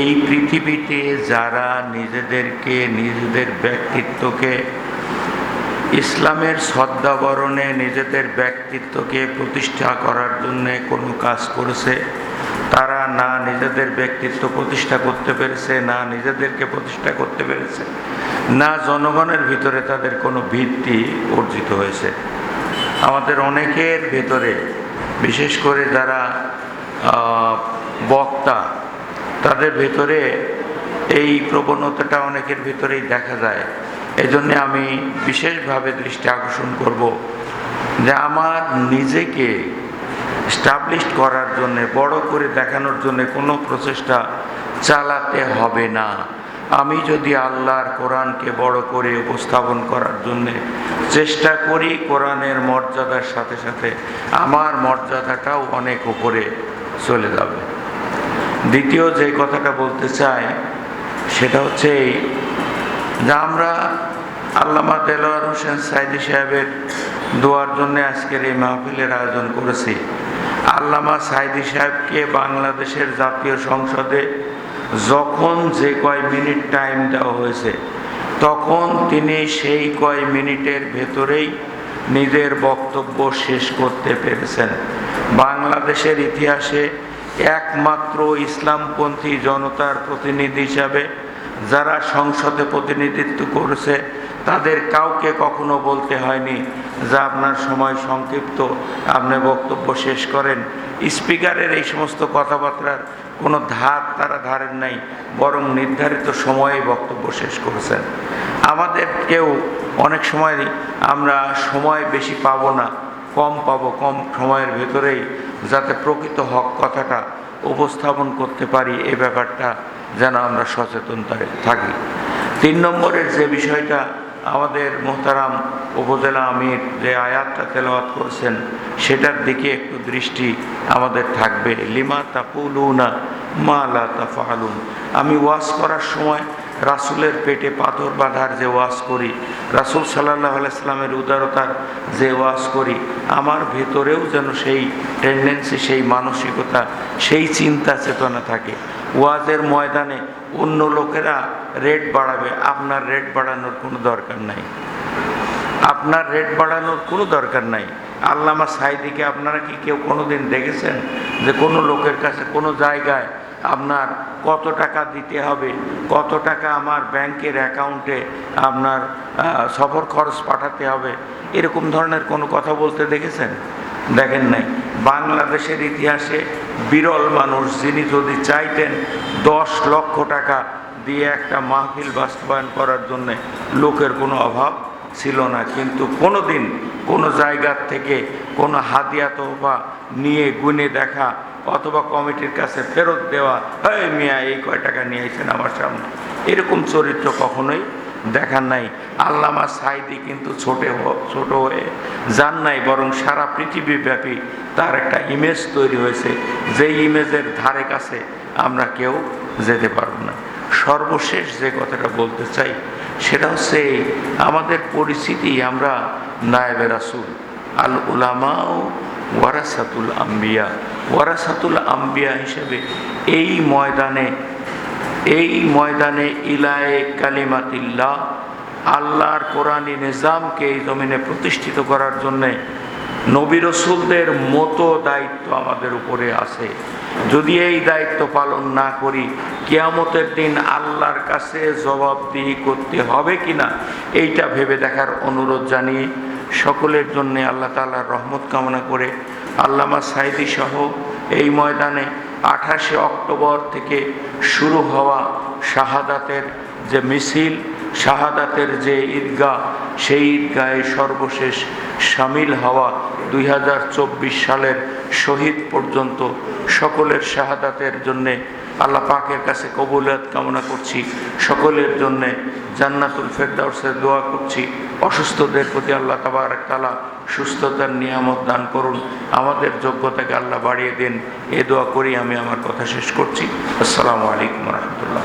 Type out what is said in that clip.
এই পৃথিবীতে যারা নিজেদেরকে, নিজেদের ব্যক্তিত্বকে, ইসলামের শ্রদ্ধাবরণে নিজেদের ব্যক্তিত্বকে প্রতিষ্ঠা করার জন্য কোনো কাজ করেছে, তারা না নিজেদের ব্যক্তিত্ব প্রতিষ্ঠা করতে পেরেছে, না নিজেদেরকে প্রতিষ্ঠা করতে পেরেছে, না জনগণের ভিতরে তাদের কোনো ভিত্তি অর্জিত হয়েছে। আমাদের অনেকের ভেতরে, বিশেষ করে যারা বক্তা তাদের ভেতরে এই প্রবণতাটা অনেকের ভিতরেই দেখা যায়। এই জন্যে আমি বিশেষভাবে দৃষ্টি আকর্ষণ করব যে আমার নিজেকে স্টাবলিশ করার জন্য, বড় করে দেখানোর জন্য কোনো প্রচেষ্টা চালাতে হবে না। আমি যদি আল্লাহর কোরআনকে বড় করে উপস্থাপন করার জন্য চেষ্টা করি, কোরআনের মর্যাদার সাথে সাথে আমার মর্যাদাটাও অনেক উপরে চলে যাবে। দ্বিতীয় যে কথাটা বলতে চাই, সেটা হচ্ছে এই যে আমরা আল্লামা দেলোয়ার হোসেন সাইদি সাহেবের দোয়ার জন্য আজকের এই মাহফিলের আয়োজন করেছি। আল্লামা সাইদি সাহেবকে বাংলাদেশের জাতীয় সংসদে যখন যে কয় মিনিট টাইম দেওয়া হয়েছে, তখন তিনি সেই কয় মিনিটের ভেতরেই নিজের বক্তব্য শেষ করতে পেরেছেন। বাংলাদেশের ইতিহাসে একমাত্র ইসলামপন্থী জনতার প্রতিনিধি হিসাবে যারা সংসদে প্রতিনিধিত্ব করেছে, তাদের কাউকে কখনো বলতে হয়নি যে আপনার সময় সংক্ষিপ্ত, আপনি বক্তব্য শেষ করেন। স্পিকারের এই সমস্ত কথাবার্তার কোনো ধার তারা ধারেন নাই, বরং নির্ধারিত সময়ে বক্তব্য শেষ করেছেন। আমাদের কেউ অনেক সময় আমরা সময় বেশি পাবো না, কম পাবো, কম সময়ের ভেতরেই যাতে প্রকৃত হক কথাটা উপস্থাপন করতে পারি, এ ব্যাপারটা যেন আমরা সচেতনতায় থাকি। তিন নম্বরের যে বিষয়টা, আমাদের মোহতারাম উপজেলা আমির যে আয়াতটা তেলাওয়াত করেছেন, সেটার দিকে একটু দৃষ্টি আমাদের থাকবে। লিমা তা তাকুলুনা মা লা তাফালুন আমি ওয়াজ করার সময় রাসুলের পেটে পাথর বাঁধার যে ওয়াজ করি, রাসুল সাল্লাহ আলাইসলামের উদারতার যে ওয়াজ করি, আমার ভেতরেও যেন সেই টেন্ডেন্সি সেই মানসিকতা, সেই চিন্তা চেতনা থাকে। ওয়াজের ময়দানে অন্য লোকেরা রেট বাড়াবে, আপনার রেট বাড়ানোর কোনো দরকার নাই। আপনার রেট বাড়ানোর কোনো দরকার নাই। আল্লামা সাইদিকে আপনারা কি কেউ কোনো দিন দেখেছেন? যে কোনো লোকের কাছে কোনো জায়গায় আপনার কত টাকা দিতে হবে, কত টাকা আমার ব্যাংকের অ্যাকাউন্টে আপনার সফর খরচ পাঠাতে হবে, এরকম ধরনের কোনো কথা বলতে দেখেছেন? দেখেন নাই। বাংলাদেশের ইতিহাসে বিরল মানুষ যিনি যদি চাইতেন দশ লক্ষ টাকা দিয়ে একটা মাহফিল বাস্তবায়ন করার জন্যে লোকের কোনো অভাব ছিল না, কিন্তু কোনো দিন কোনো জায়গার থেকে কোনো হাদিয়া তোহফা নিয়ে গুনে দেখা অথবা কমিটির কাছে ফেরত দেওয়া হয় মিয়া, এই কয় টাকা নিয়ে এসেছেন আমার সামনে? এরকম চরিত্র কখনোই দেখার নাই। আল্লামা সাইদি কিন্তু ছোটে ছোট হয়ে যান নাই, বরং সারা পৃথিবীব্যাপী তার একটা ইমেজ তৈরি হয়েছে। যেই ইমেজের ধারে কাছে আমরা কেউ যেতে পারব সর্বশেষ যে কথাটা বলতে চাই, সেটা হচ্ছে আমাদের পরিস্থিতি আমরা নায়েবে রাসুল, আল উলামা ও ওয়ারাসাতুল আম্বিয়া। ওয়ারাসাতুল আম্বিয়া হিসেবে এই ময়দানে এই ময়দানে ইলায়ে কালিমাতিল্লাহ, আল্লাহর কোরআনী নিজামকে এই জমিনে প্রতিষ্ঠিত করার জন্যে নবী রসুলদের মতো দায়িত্ব আমাদের উপরে আছে। যদি এই দায়িত্ব পালন না করি, কেয়ামতের দিন আল্লাহর কাছে জবাবদিহি করতে হবে কিনা, এইটা ভেবে দেখার অনুরোধ জানিয়ে সকলের জন্য আল্লাহ তাআলার রহমত কামনা করে আল্লামা সাইদি সহ এই ময়দানে আঠাশে অক্টোবর থেকে শুরু হওয়া শাহাদাতের যে মিছিল, শাহাদাতের যে ঈদগাহ, সেই ঈদগাহে সর্বশেষ সামিল হওয়া দুই হাজার চব্বিশ সালের শহীদ পর্যন্ত সকলের শাহাদাতের জন্যে আল্লাহ পাকের কাছে কবুলিয়ত কামনা করছি। সকলের জন্যে জান্নাতুল ফেরদাউসের দোয়া করছি। অসুস্থদের প্রতি আল্লাহ তাবারক তালা সুস্থতার নিয়ামত দান করুন। আমাদের যোগ্যতাকে আল্লাহ বাড়িয়ে দিন। এ দোয়া করি আমি আমার কথা শেষ করছি। আসসালামু আলাইকুম রহমতুল্লাহ।